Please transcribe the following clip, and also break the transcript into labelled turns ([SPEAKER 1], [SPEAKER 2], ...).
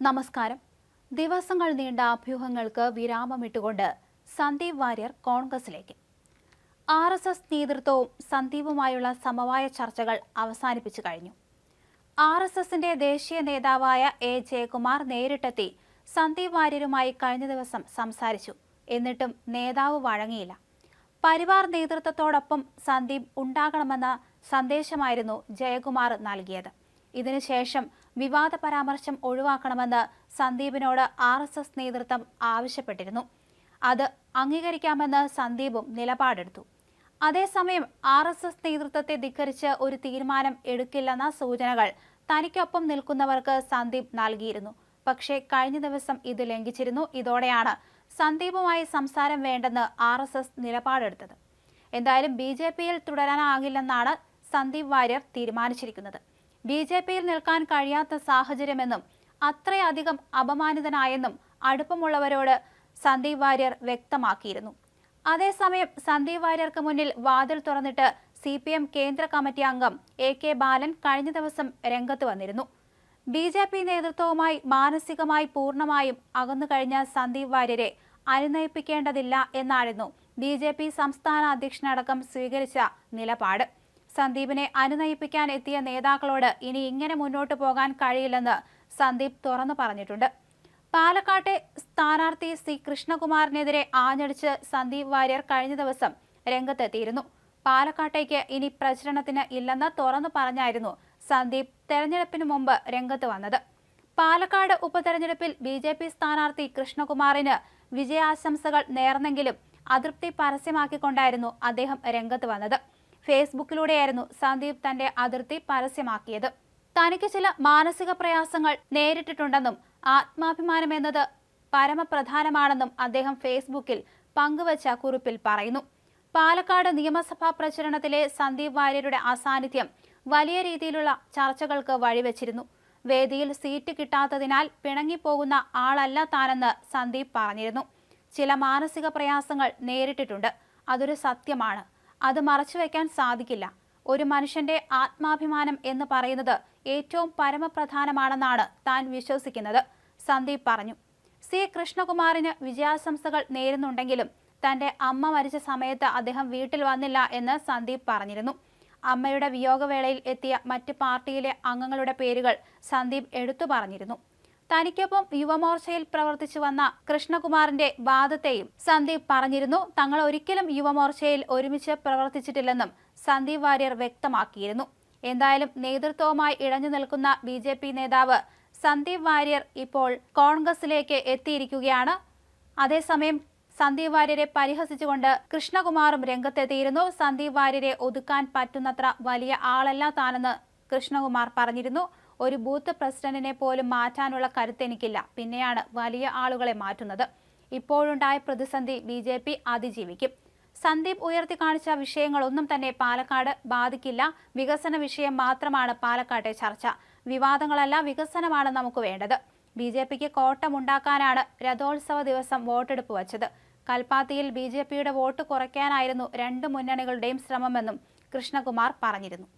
[SPEAKER 1] നമസ്കാരം. ദിവസങ്ങൾ നീണ്ട അഭ്യൂഹങ്ങൾക്ക് വിരാമമിട്ടുകൊണ്ട് സന്ദീപ് വാര്യർ കോൺഗ്രസിലേക്ക്. ആർ എസ് എസ് നേതൃത്വവും സന്ദീപുമായുള്ള സമവായ ചർച്ചകൾ അവസാനിപ്പിച്ചു കഴിഞ്ഞു. ആർ എസ് എസിന്റെ ദേശീയ നേതാവായ എ ജയകുമാർ നേരിട്ടെത്തി സന്ദീപ് വാര്യരുമായി കഴിഞ്ഞ ദിവസം സംസാരിച്ചു. എന്നിട്ടും നേതാവ് വഴങ്ങിയില്ല. പരിവാർ നേതൃത്വത്തോടൊപ്പം സന്ദീപ് ഉണ്ടാകണമെന്ന സന്ദേശമായിരുന്നു ജയകുമാർ നൽകിയത്. ഇതിനുശേഷം വിവാദ പരാമർശം ഒഴിവാക്കണമെന്ന് സന്ദീപിനോട് ആർ എസ് എസ് നേതൃത്വം ആവശ്യപ്പെട്ടിരുന്നു. അത് അംഗീകരിക്കാമെന്ന് സന്ദീപും നിലപാടെടുത്തു. അതേസമയം ആർ എസ് എസ് നേതൃത്വത്തെ ധിക്കരിച്ച് ഒരു തീരുമാനം എടുക്കില്ലെന്ന സൂചനകൾ തനിക്കൊപ്പം നിൽക്കുന്നവർക്ക് സന്ദീപ് നൽകിയിരുന്നു. പക്ഷേ കഴിഞ്ഞ ദിവസം ഇത് ലംഘിച്ചിരുന്നു. ഇതോടെയാണ് സന്ദീപുമായി സംസാരം വേണ്ടെന്ന് ആർ എസ് എസ് നിലപാടെടുത്തത്. എന്തായാലും ബി ജെ പിയിൽ തുടരാനാകില്ലെന്നാണ് സന്ദീപ് വാര്യർ തീരുമാനിച്ചിരിക്കുന്നത്. ബി ജെ പിയിൽ നിൽക്കാൻ കഴിയാത്ത സാഹചര്യമെന്നും അത്രയധികം അപമാനിതനായെന്നും അടുപ്പമുള്ളവരോട് സന്ദീപ് വാര്യർ വ്യക്തമാക്കിയിരുന്നു. അതേസമയം സന്ദീപ് വാര്യർക്ക് മുന്നിൽ വാതിൽ തുറന്നിട്ട് സി പി എം കേന്ദ്ര കമ്മിറ്റി അംഗം എ കെ ബാലൻ കഴിഞ്ഞ ദിവസം രംഗത്ത് വന്നിരുന്നു. ബി ജെ പി നേതൃത്വവുമായി മാനസികമായി പൂർണമായും അകന്നു കഴിഞ്ഞ സന്ദീപ് വാര്യരെ അനുനയിപ്പിക്കേണ്ടതില്ല എന്നായിരുന്നു ബി ജെ പി സംസ്ഥാന അധ്യക്ഷനടക്കം സ്വീകരിച്ച നിലപാട്. സന്ദീപിനെ അനുനയിപ്പിക്കാൻ എത്തിയ നേതാക്കളോട് ഇനി ഇങ്ങനെ മുന്നോട്ട് പോകാൻ കഴിയില്ലെന്ന് സന്ദീപ് തുറന്നു പറഞ്ഞിട്ടുണ്ട്. പാലക്കാട്ടെ സ്ഥാനാർത്ഥി സി കൃഷ്ണകുമാറിനെതിരെ ആഞ്ഞടിച്ച് സന്ദീപ് വാര്യർ കഴിഞ്ഞ ദിവസം രംഗത്തെത്തിയിരുന്നു. പാലക്കാട്ടേക്ക് ഇനി പ്രചരണത്തിന് ഇല്ലെന്ന് തുറന്നു പറഞ്ഞായിരുന്നു സന്ദീപ് തെരഞ്ഞെടുപ്പിന് മുമ്പ് രംഗത്ത് വന്നത്. പാലക്കാട് ഉപതെരഞ്ഞെടുപ്പിൽ ബി ജെ പി സ്ഥാനാർത്ഥി കൃഷ്ണകുമാറിന് വിജയാശംസകൾ നേർന്നെങ്കിലും അതൃപ്തി പരസ്യമാക്കിക്കൊണ്ടായിരുന്നു അദ്ദേഹം രംഗത്ത് വന്നത്. ഫേസ്ബുക്കിലൂടെയായിരുന്നു സന്ദീപ് തന്റെ അതിർത്തി പരസ്യമാക്കിയത്. തനിക്ക് ചില മാനസിക പ്രയാസങ്ങൾ നേരിട്ടിട്ടുണ്ടെന്നും ആത്മാഭിമാനം എന്നത് പരമപ്രധാനമാണെന്നും അദ്ദേഹം ഫേസ്ബുക്കിൽ പങ്കുവച്ച കുറിപ്പിൽ പറയുന്നു. പാലക്കാട് നിയമസഭാ പ്രചരണത്തിലെ സന്ദീപ് വാര്യരുടെ അസാന്നിധ്യം വലിയ രീതിയിലുള്ള ചർച്ചകൾക്ക് വഴിവെച്ചിരുന്നു. വേദിയിൽ സീറ്റ് കിട്ടാത്തതിനാൽ പിണങ്ങിപ്പോകുന്ന ആളല്ല താനെന്ന് സന്ദീപ് പറഞ്ഞിരുന്നു. ചില മാനസിക പ്രയാസങ്ങൾ നേരിട്ടിട്ടുണ്ട്. അതൊരു സത്യമാണ്. അത് മറച്ചുവെക്കാൻ സാധിക്കില്ല. ഒരു മനുഷ്യന്റെ ആത്മാഭിമാനം എന്ന് പറയുന്നത് ഏറ്റവും പരമപ്രധാനമാണെന്നാണ് താൻ വിശ്വസിക്കുന്നത്. സന്ദീപ് പറഞ്ഞു. സി. കൃഷ്ണകുമാറിന് വിജയാശംസകൾ നേരുന്നുണ്ടെങ്കിലും തന്റെ അമ്മ മരിച്ച സമയത്ത് അദ്ദേഹം വീട്ടിൽ വന്നില്ല എന്ന് സന്ദീപ് പറഞ്ഞിരുന്നു. അമ്മയുടെ വിയോഗവേളയിൽ എത്തിയ മറ്റ് പാർട്ടിയിലെ അംഗങ്ങളുടെ പേരുകൾ സന്ദീപ് എടുത്തു പറഞ്ഞിരുന്നു. തനിക്കൊപ്പം യുവമോർച്ചയിൽ പ്രവർത്തിച്ചു വന്ന കൃഷ്ണകുമാറിന്റെ വാദത്തെയും സന്ദീപ് പറഞ്ഞിരുന്നു. തങ്ങൾ ഒരിക്കലും യുവമോർച്ചയിൽ ഒരുമിച്ച് പ്രവർത്തിച്ചിട്ടില്ലെന്നും സന്ദീപ് വാര്യർ വ്യക്തമാക്കിയിരുന്നു. എന്തായാലും നേതൃത്വവുമായി ഇഴഞ്ഞു നിൽക്കുന്ന ബി ജെ പി നേതാവ് സന്ദീപ് വാര്യർ ഇപ്പോൾ കോൺഗ്രസിലേക്ക് എത്തിയിരിക്കുകയാണ്. അതേസമയം സന്ദീപ് വാര്യരെ പരിഹസിച്ചുകൊണ്ട് കൃഷ്ണകുമാറും രംഗത്തെത്തിയിരുന്നു. സന്ദീപ് വാര്യരെ ഒതുക്കാൻ പറ്റുന്നത്ര വലിയ ആളല്ല താനെന്ന് കൃഷ്ണകുമാർ പറഞ്ഞിരുന്നു. ഒരു ബൂത്ത് പ്രസിഡന്റിനെ പോലും മാറ്റാനുള്ള കരുത്ത് എനിക്കില്ല പിന്നെയാണ് വലിയ ആളുകളെ മാറ്റുന്നത്. ഇപ്പോഴുണ്ടായ പ്രതിസന്ധി ബി ജെ പി അതിജീവിക്കും. സന്ദീപ് ഉയർത്തി കാണിച്ച വിഷയങ്ങളൊന്നും തന്നെ പാലക്കാട് ബാധിക്കില്ല. വികസന വിഷയം മാത്രമാണ് പാലക്കാട്ടെ ചർച്ച. വിവാദങ്ങളല്ല വികസനമാണ് നമുക്ക് വേണ്ടത്. ബി ജെ പിക്ക് കോട്ടമുണ്ടാക്കാനാണ് രഥോത്സവ ദിവസം വോട്ടെടുപ്പ് വച്ചത്. കൽപ്പാത്തിയിൽ ബി ജെ പിയുടെ വോട്ട് കുറയ്ക്കാനായിരുന്നു രണ്ട് മുന്നണികളുടെയും ശ്രമമെന്നും കൃഷ്ണകുമാർ പറഞ്ഞിരുന്നു.